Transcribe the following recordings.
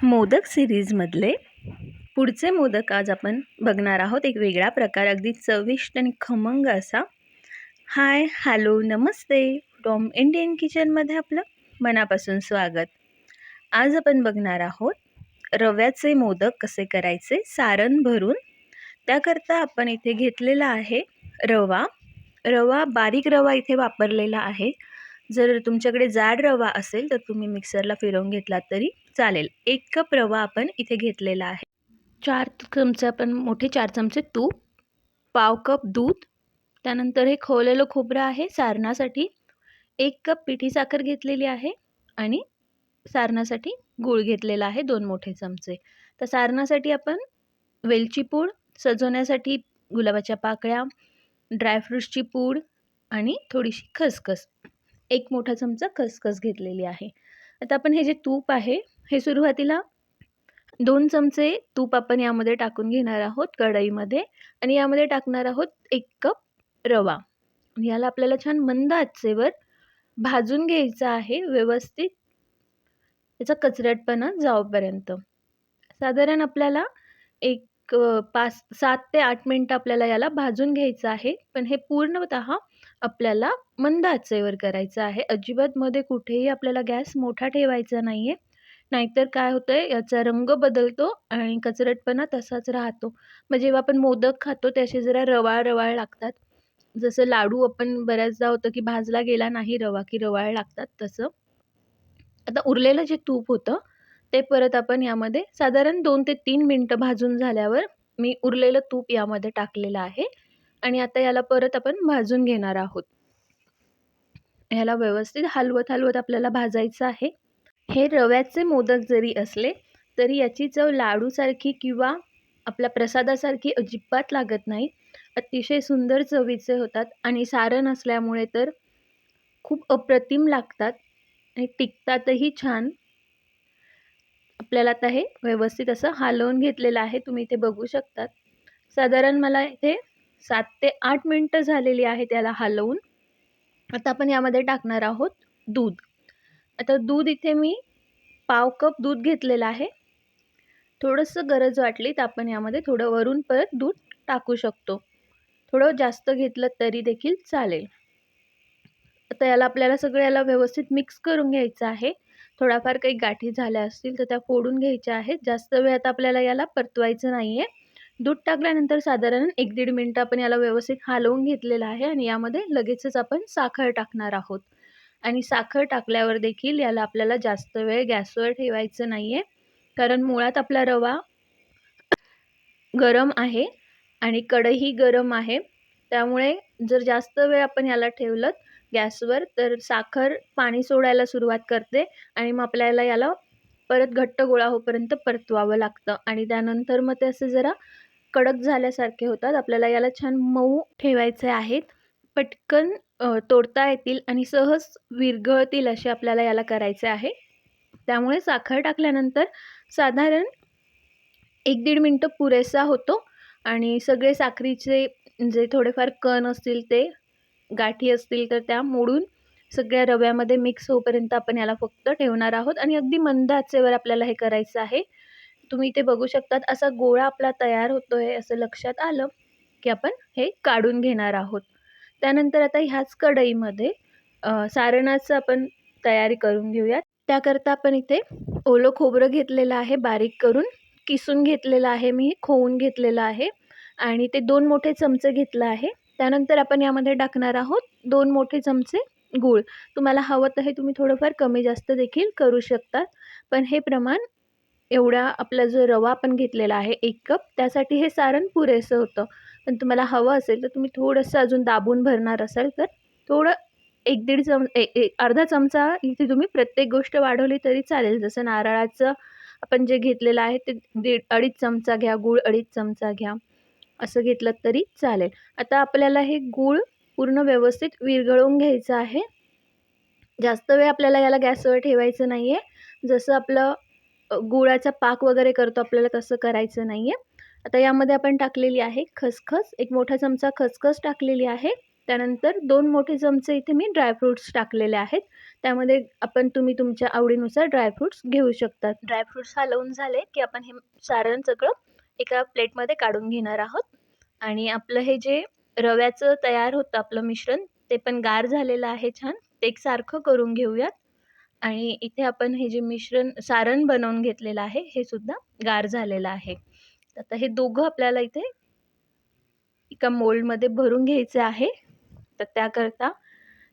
मोदक सिरीजमधले पुढचे मोदक आज आपण बघणार आहोत. एक वेगळा प्रकार अगदी चविष्ट आणि खमंग असा. हाय हॅलो नमस्ते टॉम इंडियन किचनमध्ये आपलं मनापासून स्वागत. आज आपण बघणार आहोत रव्याचे मोदक कसे करायचे सारण भरून. त्याकरता आपण इथे घेतलेला आहे रवा. रवा बारीक रवा इथे वापरलेला आहे. जर तुमच्याकडे जाड रवा असेल तर तुम्ही मिक्सरला फिरवून घेतलात तरी. चालेल. एक कप रवा आपण इथे घेतलेला आहे. चार चमचे आपण मोठे चार चमचे तूप पाव कप दूध त्यानंतर हे खवलेलं खोबरं आहे सारणासाठी. एक कप पिठी साखर घेतलेली आहे आणि सारणासाठी गूळ घेतलेला आहे दोन मोठे चमचे. तर सारणासाठी आपण वेलची पूड सजवण्यासाठी गुलाबाच्या पाकळ्या ड्रायफ्रूट्सची पूड आणि थोडीशी खसखस. एक मोठा चमचा खसखस घेतलेली आहे. आता आपण हे जे तूप आहे हे सुरुवातीला दोन चमचे तूप आपण यामध्ये टाकून घेणार आहोत कढईमध्ये आणि यामध्ये टाकणार आहोत एक कप रवा. याला आपल्याला छान मंद आचेवर भाजून घ्यायचं आहे व्यवस्थित. याचा कचरटपणा जाऊपर्यंत साधारण आपल्याला एक पाच सात ते आठ मिनटं आपल्याला याला भाजून घ्यायचं आहे. पण हे पूर्णतः आपल्याला मंद आचेवर करायचं आहे. अजिबात मध्ये कुठेही आपल्याला गॅस मोठा ठेवायचा नाही आहे नाहीतर काय होतं आहे याचा रंग बदलतो आणि कचरटपणा तसाच राहतो. मग जेव्हा आपण मोदक खातो ते असे जरा रवाळ रवाळ लागतात. जसं लाडू आपण बऱ्याचदा होतं की भाजला गेला नाही रवा की रवाळ लागतात तसं. आता उरलेलं जे तूप होतं ते परत आपण यामध्ये साधारण दोन ते तीन मिनटं भाजून झाल्यावर मी उरलेलं तूप यामध्ये टाकलेलं आहे आणि आता याला परत आपण भाजून घेणार आहोत. ह्याला व्यवस्थित हलवत हलवत आपल्याला भाजायचं आहे. हे रव्याचे मोदक जरी असले तरी याची चव लाडूसारखी किंवा आपल्या प्रसादासारखी अजिबात लागत नाही. अतिशय सुंदर चवीचे होतात आणि सारण असल्यामुळे तर खूप अप्रतिम लागतात आणि टिकतातही छान. आपल्याला आता हे व्यवस्थित असं हलवून घेतलेलं आहे तुम्ही इथे बघू शकतात. साधारण मला इथे सात ते आठ मिनटं झालेली आहे त्याला हलवून. आता आपण यामध्ये टाकणार आहोत दूध. आता दूध इथे मी पाव कप दूध घेतलेलं आहे. थोडंसं गरज वाटली तर आपण यामध्ये थोडं वरून परत दूध टाकू शकतो. थोडं जास्त घेतलं तरी देखील चालेल. आता याला आपल्याला सगळं याला व्यवस्थित मिक्स करून घ्यायचं आहे. थोडाफार काही गाठी झाल्या असतील तर त्या फोडून घ्यायच्या आहेत. जास्त वेळ आता आपल्याला याला परतवायचं नाही आहे दूध टाकल्यानंतर साधारण एक दीड मिनटं आपण याला व्यवस्थित हलवून घेतलेलं आहे आणि यामध्ये लगेचच आपण साखर टाकणार आहोत. आणि साखर टाकल्यावर देखील याला आपल्याला जास्त वेळ गॅसवर ठेवायचं नाही आहे कारण मुळात आपला रवा गरम आहे आणि कढई गरम आहे. त्यामुळे जर जास्त वेळ आपण याला ठेवलं गॅसवर तर साखर पाणी सोडायला सुरुवात करते आणि मग आपल्याला याला परत घट्ट गोळा होपर्यंत परतवावं लागतं. आणि त्यानंतर मग ते असे जरा कडक झाल्यासारखे होतात. आपल्याला याला छान मऊ ठेवायचे आहेत. पटकन तोडता येतील आणि सहज विरघळतील असे आपल्याला याला करायचे आहे. त्यामुळे साखर टाकल्यानंतर साधारण एक दीड मिनटं पुरेसा होतो आणि सगळे साखरीचे जे थोडेफार कण असतील ते गाठी असतील तर त्या मोडून सगळ्या रव्यामध्ये मिक्स होईपर्यंत आपण याला फक्त ठेवणार आहोत आणि अगदी मंद आचेवर आपल्याला हे करायचं आहे. तुम्ही इथे बघू शकतात असा गोळा आपला तयार होतो आहे असं लक्षात आलं की आपण हे काढून घेणार आहोत. त्यानंतर आता ह्याच कढईमध्ये सारणाचं आपण तयारी करून घेऊयात. त्याकरता आपण इथे ओलं खोबरं घेतलेलं आहे बारीक करून. किसून घेतलेलं आहे मी खोवून घेतलेलं आहे. आणि ते दोन मोठे चमचे घेतलं आहे. त्यानंतर आपण यामध्ये टाकणार आहोत दोन मोठे चमचे गूळ. तुम्हाला हवं तर हे तुम्ही थोडंफार कमी जास्त देखील करू शकतात पण हे प्रमाण एवढा आपला जो रवा आपण घेतलेला आहे एक कप त्यासाठी हे सारण पुरेसं होतं. पण तुम्हाला हवं असेल तर तुम्ही थोडंसं अजून दाबून भरणार असाल तर थोडं एक दीड चम ए अर्धा चमचा इथे तुम्ही प्रत्येक गोष्ट वाढवली तरी चालेल. जसं नारळाचं आपण जे घेतलेलं आहे ते दीड अडीच चमचा घ्या गूळ अडीच चमचा घ्या असं घेतलं तरी चालेल. आता आपल्याला हे गूळ पूर्ण व्यवस्थित विरघळवून घ्यायचं आहे. जास्त वेळ आपल्याला याला गॅसवर ठेवायचं नाही आहे जसं आपलं गुळाचा पाक वगैरे करतो आपल्याला तसं करायचं नाही आहे आता यामध्ये आपण टाकलेली आहे खसखस. एक मोठा चमचा खसखस टाकलेली आहे. त्यानंतर दोन मोठे चमचे इथे मी ड्रायफ्रूट्स टाकलेले आहेत. त्यामध्ये आपण तुम्ही तुमच्या आवडीनुसार ड्रायफ्रूट्स घेऊ शकतात ड्रायफ्रूट्स हलवून झाले की आपण हे सारण सगळं एका प्लेटमध्ये काढून घेणार आहोत. आणि आपलं हे जे रव्याचं तयार होतं आपलं मिश्रण ते पण गार झालेलं आहे छान. ते एकसारखं करून घेऊयात. आणि इथे आपण हे जे मिश्रण सारण बनवून घेतलेलं आहे हे सुद्धा गार झालेलं आहे. आता हे दोघं आपल्याला इथे एका मोल्डमध्ये भरून घ्यायचं आहे. तर त्याकरता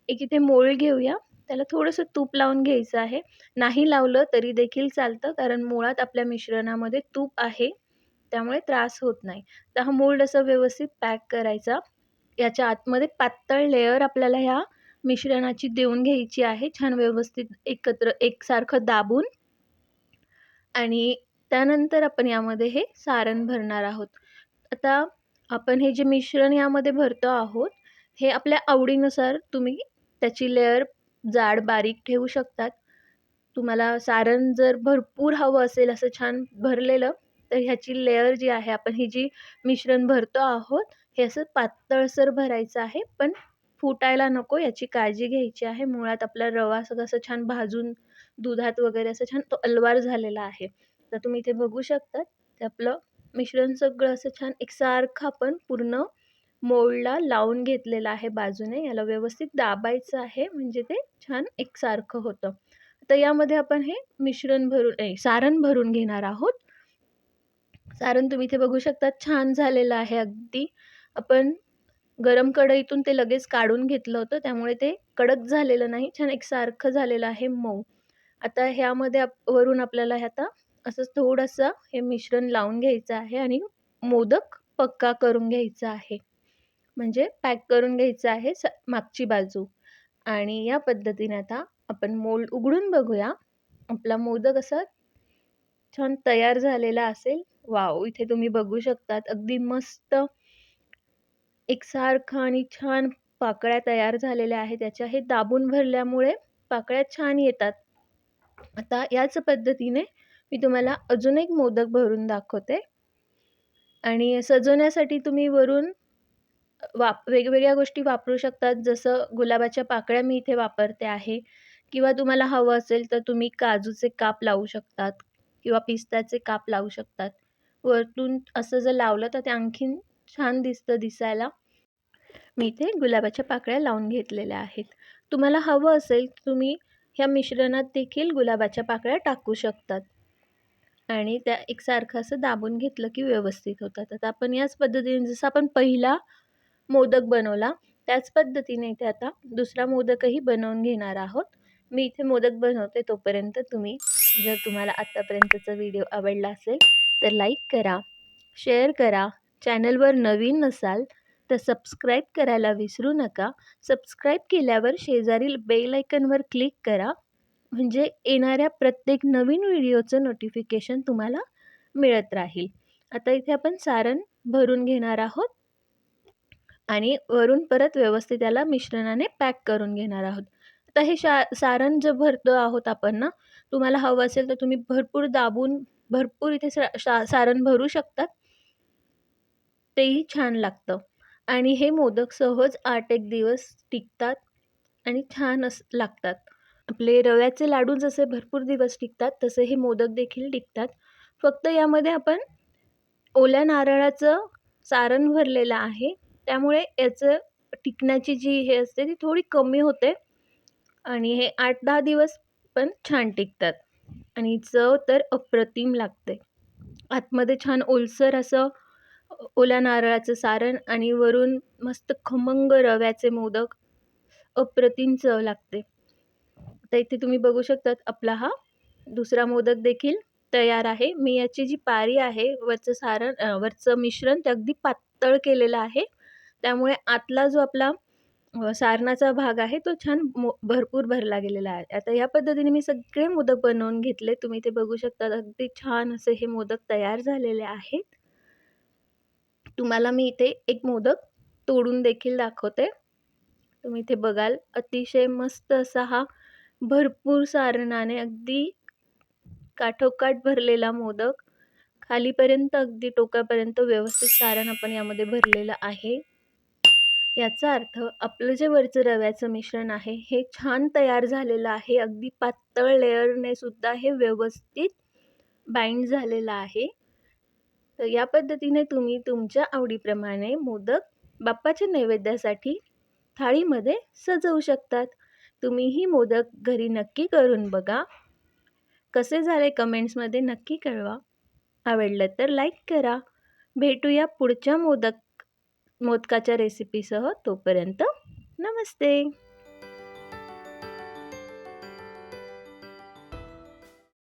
एक इथे मोल्ड घेऊया. त्याला थोडंसं तूप लावून घ्यायचं आहे. नाही लावलं तरी देखील चालतं कारण मुळात आपल्या मिश्रणामध्ये तूप आहे. त्यामुळे त्रास होत नाही. तर हा मोल्ड असं व्यवस्थित पॅक करायचा. याच्या आतमध्ये पातळ लेअर आपल्याला ह्या मिश्रणाची देऊन घ्यायची आहे. छान व्यवस्थित एकत्र एकसारखं दाबून. आणि त्यानंतर आपण यामध्ये हे सारण भरणार आहोत. आता आपण हे जे मिश्रण यामध्ये भरतो आहोत हे आपल्या आवडीनुसार तुम्ही त्याची लेअर जाड बारीक ठेवू शकतात. तुम्हाला सारण जर भरपूर हवं असेल असं छान भरलेलं तर ह्याची लेअर जी आहे आपण ही जी मिश्रण भरतो आहोत हे असं पातळसर भरायचं आहे पण फुटायला नको याची काळजी घ्यायची आहे. मुळात आपला रवा सगळं असं छान भाजून दुधात वगैरे असं छान तो अलवार झालेला आहे. तर तुम्ही इथे बघू शकतात ते आपलं मिश्रण सगळं असं छान एकसारखं आपण पूर्ण मोळला लावून घेतलेलं आहे बाजूने. याला व्यवस्थित दाबायचं आहे म्हणजे ते छान एकसारखं होतं. तर यामध्ये आपण हे मिश्रण भरून सारण भरून घेणार आहोत. सारण तुम्ही इथे बघू शकता छान झालेलं आहे अगदी. आपण गरम कढईतून ते लगेच काढून घेतलं होतं त्यामुळे ते कडक झालेलं नाही छान एकसारखं झालेलं आहे मऊ. आता ह्यामध्ये आप वरून आपल्याला आता असं थोडंसं हे मिश्रण लावून घ्यायचं आहे आणि मोदक पक्का करून घ्यायचा आहे. म्हणजे पॅक करून घ्यायचं आहे स मागची बाजू. आणि या पद्धतीने आता आपण मोल्ड उघडून बघूया. आपला मोदक असा छान तयार झालेला असेल. वाव इथे तुम्ही बघू शकतात. अगदी मस्त एकसारखं आणि छान पाकळ्या तयार झालेल्या आहेत. त्याच्या हे दाबून भरल्यामुळे पाकळ्या छान येतात. आता याच पद्धतीने मी तुम्हाला अजून एक मोदक भरून दाखवते. आणि सजवण्यासाठी तुम्ही वरून वाप वेगवेगळ्या गोष्टी वापरू शकतात. जसं गुलाबाच्या पाकळ्या मी इथे वापरते आहे. किंवा तुम्हाला हवं असेल तर तुम्ही काजूचे काप लावू शकतात किंवा पिस्त्याचे काप लावू शकतात. वरतून असं जर लावलं तर ते आणखीन छान दिसतं दिसायला. मी इथे गुलाबाच्या पाकळ्या लावून घेतलेल्या आहेत. तुम्हाला हवं असेल तुम्ही ह्या मिश्रणात देखील गुलाबाच्या पाकळ्या टाकू शकतात. आणि त्या एकसारखं असं दाबून घेतलं की व्यवस्थित होतात. आता आपण याच पद्धतीने जसं आपण पहिला मोदक बनवला त्याच पद्धतीने इथे आता दुसरा मोदकही बनवून घेणार आहोत. मी इथे मोदक बनवते तोपर्यंत तुम्ही जर तुम्हाला आत्तापर्यंतचा व्हिडिओ आवडला असेल तर लाईक करा शेअर करा. चॅनलवर नवीन नसाल तर सबस्क्राईब करायला विसरू नका. सबस्क्राईब केल्यावर शेजारील बेल आयकनवर क्लिक करा. म्हणजे येणाऱ्या प्रत्येक नवीन व्हिडिओचं नोटिफिकेशन तुम्हाला मिळत राहील. आता इथे आपण सारण भरून घेणार आहोत आणि वरून परत व्यवस्थित याला मिश्रणाने पॅक करून घेणार आहोत. आता हे शा सारण जे भरतो आहोत आपण ना तुम्हाला हवं असेल तर तुम्ही भरपूर दाबून भरपूर इथे सा सारण भरू शकतात तेही छान लागतं. आणि हे मोदक सहज आठ एक दिवस टिकतात आणि छान अस लागतात. आपले रव्याचे लाडू जसे भरपूर दिवस टिकतात तसे हे मोदक देखील टिकतात. फक्त यामध्ये आपण ओल्या नारळाचं सारण भरलेलं आहे. त्यामुळे याचं टिकण्याची जी हे असते ती थोडी कमी होते. आणि हे आठ दहा दिवस पण छान टिकतात. आणि चव तर अप्रतिम लागते. आतमध्ये छान ओलसर असं ओल्या नारळाचं सारण आणि वरून मस्त खमंग रव्याचे मोदक अप्रतिम चव लागते. तर इथे तुम्ही बघू शकतात आपला हा दुसरा मोदक देखील तयार आहे. मी याची जी पारी आहे वरचं सारण वरचं मिश्रण ते अगदी पातळ केलेलं आहे. त्यामुळे आतला जो आपला सारणाचा भाग आहे तो छान मो भरपूर भरला गेलेला आहे. आता या पद्धतीने मी सगळे मोदक बनवून घेतले. तुम्ही ते बघू शकता अगदी छान असे हे मोदक तयार झालेले आहेत. तुम्हाला मी इथे एक मोदक तोडून देखील दाखवते. तुम्ही इथे बघाल अतिशय मस्त असा हा भरपूर सारणाने अगदी काठोकाठ भरलेला मोदक. खालीपर्यंत अगदी टोकापर्यंत व्यवस्थित सारण आपण यामध्ये भरलेलं आहे. याचा अर्थ आपलं जे वरचं रव्याचं मिश्रण आहे हे छान तयार झालेलं आहे. अगदी पातळ लेअरने सुद्धा हे व्यवस्थित बाइंड झालेलं आहे. तर या पद्धतीने तुम्ही तुमच्या आवडीप्रमाणे मोदक बाप्पाच्या नैवेद्यासाठी थाळीमध्ये सजवू शकतात. तुम्हीही मोदक घरी नक्की करून बघा. कसे झाले कमेंट्समध्ये नक्की कळवा. आवडलं तर लाईक करा. भेटूया पुढच्या मोदक मोदकाच्या रेसिपीसह तोपर्यंत नमस्ते.